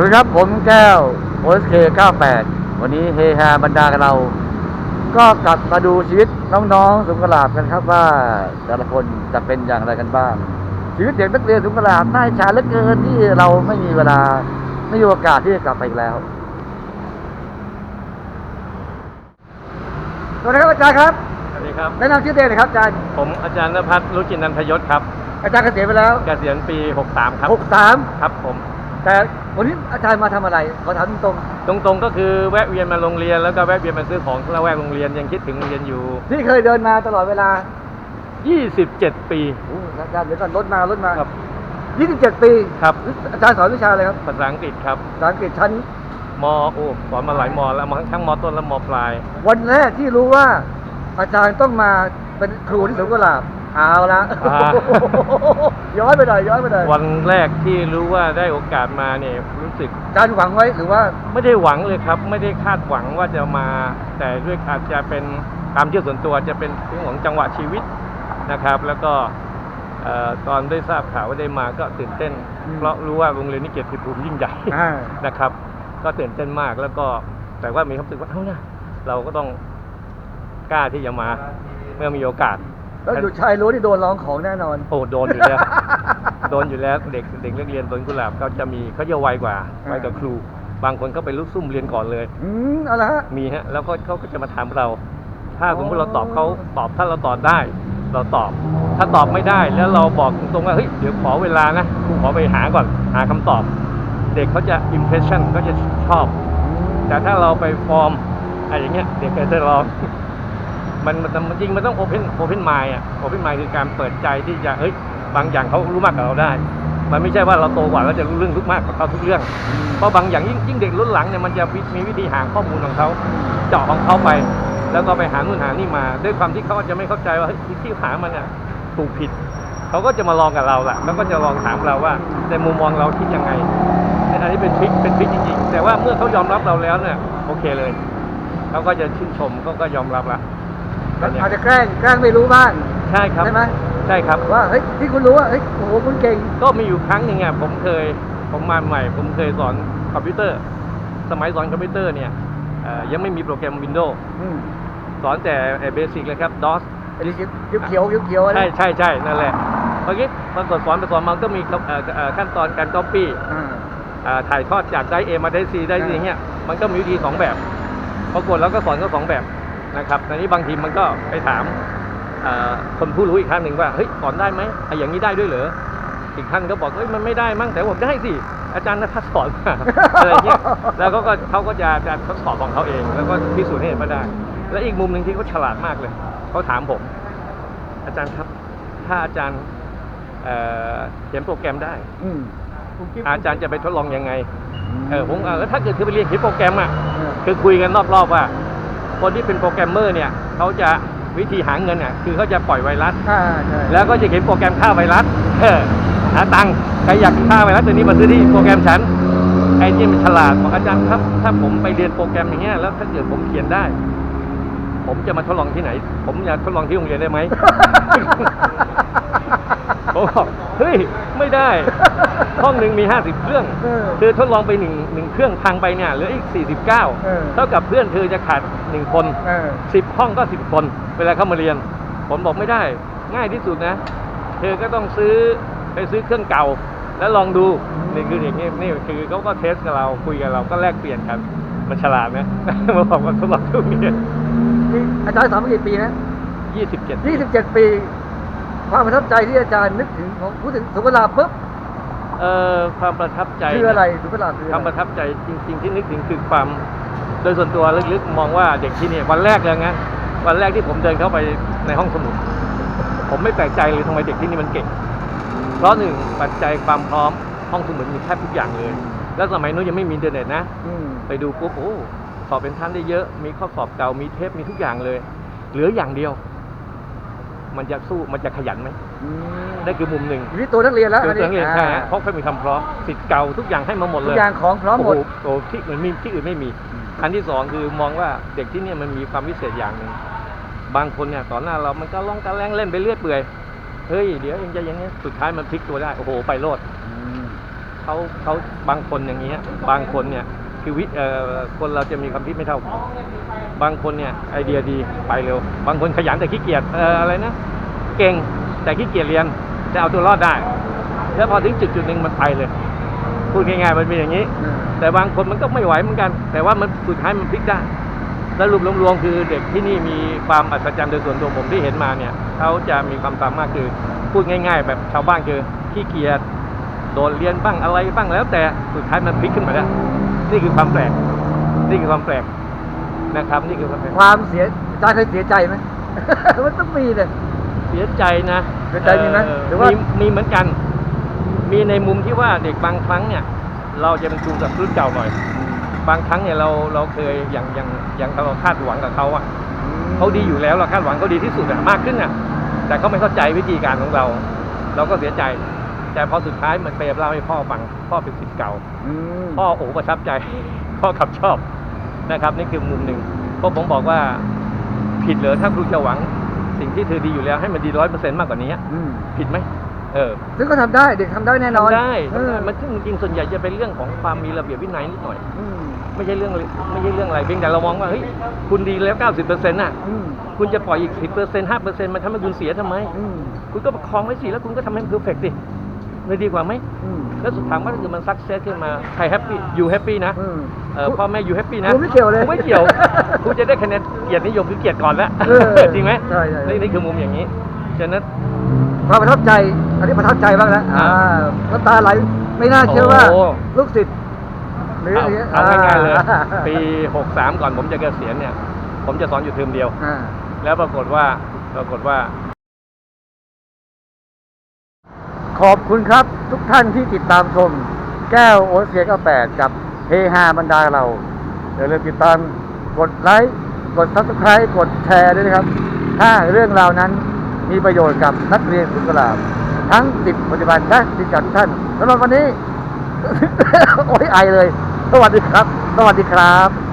สวัสดีครับผมแก้วโอสเค98 วันนี้เฮฮาบรรดากับเรา ก็กลับมาดูชีวิตน้องๆสุงกลาบกันครับว่าแต่ละคนจะเป็นอย่างไรกันบ้าง ชีวิตเด็กนักเรียนสุงกลาบน่าอิจฉาเหลือเกินที่เราไม่มีเวลาไม่มีโอกาสที่จะกลับไปอีกแล้วสวัสดีครับอาจารย์ครับสวัสดีครับแนะนำชื่อเด็กหน่อยครับอาจารย์ผมอาจารย์นภัสรุจินันทยศครับอาจารย์เกษียณไปแล้วเกษียณปี 63 ครับ 63 ครับผม แต่วันนี้อาจารย์มาทำอะไรขอถามตรงตรงๆก็คือแวะเวียนมาโรงเรียนแล้วก็แวะเวียนมาซื้อของละแวกโรงเรียนยังคิดถึงโรงเรียนอยู่ๆที่เคยเดินมาตลอดเวลา27 ปีโอ้อาจารย์เดี๋ยวก่อนรถมารถมาครับ 27 ปีครับ อาจารย์สอนวิชาอะไรครับภาษาอังกฤษครับภาษาอังกฤษชั้น มโอ้สอนมาหลายมแล้วมาทั้งมต้นและมปลาย วันแรกที่รู้ว่าอาจารย์ต้องมาเป็นครูที่สวนกุหลาบ เอาละอ่า ย้อนไปหน่อยย้อนไปหน่อยวันแรกที่รู้ว่าได้โอกาสมาเนี่ยรู้สึกอาจารย์หวังไว้หรือว่า ไม่ได้หวังเลยครับ ไม่ได้คาดหวังว่าจะมา แต่ด้วยอาจจะเป็นตามเชื่อส่วนตัวจะเป็นเรื่องของจังหวะชีวิตนะครับ แล้วก็เอ่อตอนได้ทราบข่าวว่าได้มาก็ตื่นเต้น อืม เพราะรู้ว่าโรงเรียนนี้เกียรติภูมิยิ่งใหญ่ อ่า นะครับก็ตื่นเต้นมากแล้วก็แต่ว่ามีความรู้สึกว่าเอ้านะเราก็ต้องกล้าที่จะมาเมื่อมีโอกาส แล้วอยู่ชายรู้ที่โดนร้องของแน่นอน โอ้โดนอยู่แล้ว โดนอยู่แล้วเด็กเด็กนักเรียนสวนกุหลาบเขาจะมีเขาจะไวกว่าไวกว่าครู บางคนเขาไปลุกซุ่มเรียนก่อนเลย อืมเอาละฮะ มีฮะ แล้วก็เขาก็จะมาถามเรา ถ้าอ๋อสมมติเราตอบเขาตอบถ้าเราตอบได้ เราตอบ ถ้าตอบไม่ได้แล้วเราบอกตรงๆว่าเฮ้ยเดี๋ยวขอเวลานะครูขอไปหาก่อนหาคำตอบ เด็กเขาจะ impression เขาจะชอบ แต่ถ้าเราไปฟอร์มอะไรอย่างเงี้ยเด็กก็จะลอง มันมันจริงมันต้อง open open mind อะ open mind คือการเปิดใจที่จะเฮ้ยบางอย่างเขารู้มากกว่าเราได้ มันไม่ใช่ว่าเราโตกว่าแล้วจะรู้เรื่องทุกมากกว่าเขาทุกเรื่อง เพราะบางอย่างยิ่งยิ่งเด็กรุ่นหลังเนี่ยมันจะมีวิธีหาข้อมูลของเขาเจาะของเขาไป แล้วก็ไปหานู่นหานี่มา ด้วยความที่เขาอาจจะไม่เข้าใจว่าเฮ้ยที่หามันเนี่ยถูกผิดเขาก็จะมาลองกับเราแหละแล้วก็จะลองถามเราว่าในมุมมองเราคิดยังไงอันนี้เป็นทริคเป็นทริคจริงๆแต่ว่าเมื่อเขายอมรับเราแล้วเนี่ยโอเคเลยเขาก็จะชื่นชมเขาก็ยอมรับละ อาจจะแกล้งแกล้งไม่รู้บ้างใช่ครับใช่ไหมใช่ครับว่าเฮ้ยที่คุณรู้ว่าเฮ้ยโอ้โหคุณเก่งก็มีอยู่ครั้งหนึ่งอะผมเคยผมมาใหม่ ผมเคยสอนคอมพิวเตอร์ สมัยสอนคอมพิวเตอร์เนี่ยเอ่อยังไม่มีโปรแกรม Windows อืมสอนแต่เบสิกเลยครับ DOS ไอ้นี่เขียวเขียวเขียวๆอะไรใช่ใช่ใช่นั่นแหละเมื่อกี้พอสอนสอนไปสอนมาก็มีเอ่อเอ่อขั้นตอนการ Copy อ่าอ่าถ่ายทอดจากได้ A มาได้ C ได้ C อ่าอย่างเงี้ยมันก็มีวิธีสองแบบปรากฏแล้วก็สอนก็สองแบบ นะครับในนี้บางทีมันก็ไปถามอ่าคนผู้รู้อีกท่านหนึ่งว่าเฮ้ยสอนได้ไหมไอ้อย่างนี้ได้ด้วยเหรออีกท่านก็บอกเฮ้ยมันไม่ได้มั้งแต่ผมได้สิอาจารย์นัทสอนมาอะไรเงี้ยแล้วเขาก็เขาก็จะจะทดสอบของเขาเอง แล้วก็พิสูจน์ให้เห็นว่าได้ และอีกมุมหนึ่งที่เขาฉลาดมากเลยเขาถามผม อาจารย์ครับ ถ้าอาจารย์เอ่อเขียนโปรแกรมได้ อืมอาจารย์จะไปทดลองยังไงเออผมเออแล้วถ้าเกิดคือไปเรียนเขียนโปรแกรมอะเออคือคุยกันรอบๆว่า คนที่เป็นโปรแกรมเมอร์เนี่ยเขาจะวิธีหาเงินอะคือเขาจะปล่อยไวรัส อ่าใช่แล้วก็จะเขียนโปรแกรมฆ่าไวรัสเออหาตังค์ใครอยากฆ่าไวรัสตัวนี้มาซื้อที่โปรแกรมฉันไอ้นี่มันฉลาดบอกอาจารย์ครับ ถ้าผมไปเรียนโปรแกรมอย่างเงี้ยแล้วถ้าเกิดผมเขียนได้ ผมจะมาทดลองที่ไหน ผมอยากทดลองที่โรงเรียนได้ไหม ผมบอกเฮ้ยไม่ได้ ห้องหนึ่งมี 50 เครื่อง เออเธอทดลองไปหนึ่งหนึ่งเครื่องพังไปเนี่ยเหลืออีกเออ49เท่ากับเพื่อนเธอจะขาดหนึ่งคน เออ สิบห้องก็สิบคน เวลาเข้ามาเรียน ผมบอกไม่ได้ ง่ายที่สุดนะ เธอก็ต้องซื้อไปซื้อเครื่องเก่า แล้วลองดูนี่คืออย่างนี้นี่คือเขาก็เทสกับเราคุยกับเราก็แลกเปลี่ยนกันมันฉลาดนะมาบอกว่าทดลองทุกเรียนนี่อาจารย์สอนมากี่ปีนะยี่สิบเจ็ด 27 ปี ความประทับใจที่อาจารย์นึกถึงของพูดถึงสุภลาพปุ๊บเอ่อความประทับใจคืออะไรสุภลาพคือคอะวามไรประทับใจจริง ๆ ที่นึกถึงคือความ โดยส่วนตัวลึกๆมองว่าเด็กที่นี่วันแรกเลยนะวันแรกที่ผมเดินเข้าไปในห้องสมุดผมไม่แปลกใจเลยทำไมเด็กที่นี่มันเก่ง เพราะหนึ่งปัจจัยความพร้อมห้องสมุดมีแทบทุกอย่างเลย แล้วสมัยนู้นยังไม่มีอินเทอร์เน็ตนะอืมไปดูปุ๊บโอ้สอบเป็นท่านได้เยอะ มีข้อสอบเก่ามีเทปมีทุกอย่างเลย เหลืออย่างเดียว มันจะสู้มันจะขยันไหมอืมนั่นคือมุมหนึ่งอยู่ที่ตัวนักเรียนแล้วคือตัวนักเรียนใช่ฮะอ่าเพราะเขามีคำพร้อมสิทธิ์เก่าทุกอย่างให้มาหมดทุเลกยอย่างของพร้อมหมดโโโอ้ที่อื่นมีที่อื่นไม่มี อันที่สองคือมองว่าเด็กที่เนี่ยมันมีความพิเศษอย่างหนึ่งบางคนเนี่ยต่อหน้าเรามันก็ล่องกระแรงเล่นไปเรื่อยเปื่อยเฮ้ยเดี๋ยวเองจะอย่างนี้สุดท้ายมันพลิกตัวได้โอ้โหไปโลดอืมเขาเขาบางคนอย่างเงี้ยบางคนเนี่ย คือวิเอ่อคนเราจะมีความคิดไม่เท่ากันบางคนเนี่ยไอเดียดีไปเร็ว บางคนขยันแต่ขี้เกียจเอ่ออะไรนะเก่งแต่ขี้เกียจเรียนจะเอาตัวรอดได้ แล้วพอถึงจุดจุดหนึ่งมันไปเลย พูดง่ายๆมันเป็นอย่างนี้ แต่บางคนมันก็ไม่ไหวเหมือนกัน แต่ว่ามันสุดท้ายมันพลิกได้แล้วรวมรวมๆคือเด็กที่นี่มีความอัศจรรย์โดยส่วนตัวผมที่เห็นมาเนี่ยเขาจะมีความสามารถคือพูดง่าย ๆ แบบชาวบ้านคือขี้เกียจโดนเรียนบ้างอะไรบ้างแล้วแต่สุดท้ายมันพลิกขึ้นมาแล้ว นี่คือความแปลก นี่คือความแปลกนะครับ นี่คือความแปลกความเสียใจเคยเสียใจไหม มันต้องมีเลย เสียใจนะเสียใจมีไหมเอ่อหรือว่ามีมีเหมือนกัน มีในมุมที่ว่าเด็กบางครั้งเนี่ย เราจะเป็นครูกับรุ่นเก่าหน่อย บางครั้งเนี่ยเราเราเคยอย่างอย่างอย่างเราคาดหวังกับเขาอะเขาดีอยู่แล้วเราคาดหวังเขาดีที่สุดอะมากขึ้นอะแต่เขาไม่เข้าใจวิธีการของเรา เราก็เสียใจ แต่พอสุดท้ายมันไปเล่าให้พ่อฟังพ่อเป็นสิทธิ์เก่า อืมพ่อโอ้ประทับใจ พ่อขับชอบนะครับ นี่คือมุมหนึ่งเพราะผมบอกว่าผิดเหรอถ้าครูจะหวังสิ่งที่เธอดีอยู่แล้วให้มันดีร้อยเปอร์เซ็นต์มากกว่านี้ อืมผิดไหมเออซึ่งก็ทำได้เด็กทำได้แน่นอนทำได้เอทำอได้มันซึ่งจริงๆส่วนใหญ่จะเป็นเรื่องของความมีระเบียบวินัยนิดหน่อย อืมไม่ใช่เรื่องไม่ใช่เรื่องอะไรเพียงแต่เรามองว่าเฮ้ยคุณดีแล้ว 90%น่ะ อืมคุณจะปล่อยอีก 10% 5%มันทำให้คุณเสียทำไม อืม คุณก็ประคองไว้สิแล้วคุณก็ทำให้มันเพอร์เฟกต์สิ ไม่ดีกว่าไหมอืมแล้วสุดท้ายว่าถ้าเกิดมันซักเซสขึ้นมาใครแฮปปี้อยู่แฮปปี้นะอืมเออพ่อแม่อยู่แฮปปี้นะกูไม่เกี่ยวเลยกูไม่เกี่ยวกูจะได้คะแนนเกียรตินิยมคือเกียรติก่อนแล้วเออจริงไหมใช่ใช่ใช่นี่นี่คือมุมอย่างนี้ฉะนั้นความประทับใจอันนี้ประทับใจบ้างแล้วอ่าอ่าน้ำตาไหลไม่น่าเชื่อว่าโอ้ลูกศิษย์หรือเอาย่งงี้เอาง่ายๆเลยอ่ปี63ก่อนผมจะเกษียณเนี่ย ผมจะสอนอยู่เทอมเดียวอ่าแล้วปรากฏว่าปรากฏว่า ขอบคุณครับทุกท่านที่ติดตามชม แก้วโอเสียก็แปดกับเฮฮาบรรดาเราอย่าลืมติดตามกดไลค์กดซับสไคร b ์กดแชร์ด้วยนะครับ ถ้าเรื่องราวนั้นมีประโยชน์กับนักเรียนสุขลาบทั้งสิบปัจจุบันและสิบกับทุกท่านสำหรับวันนี้ โอ้ยไอเลย สวัสดีครับ สวัสดีครับ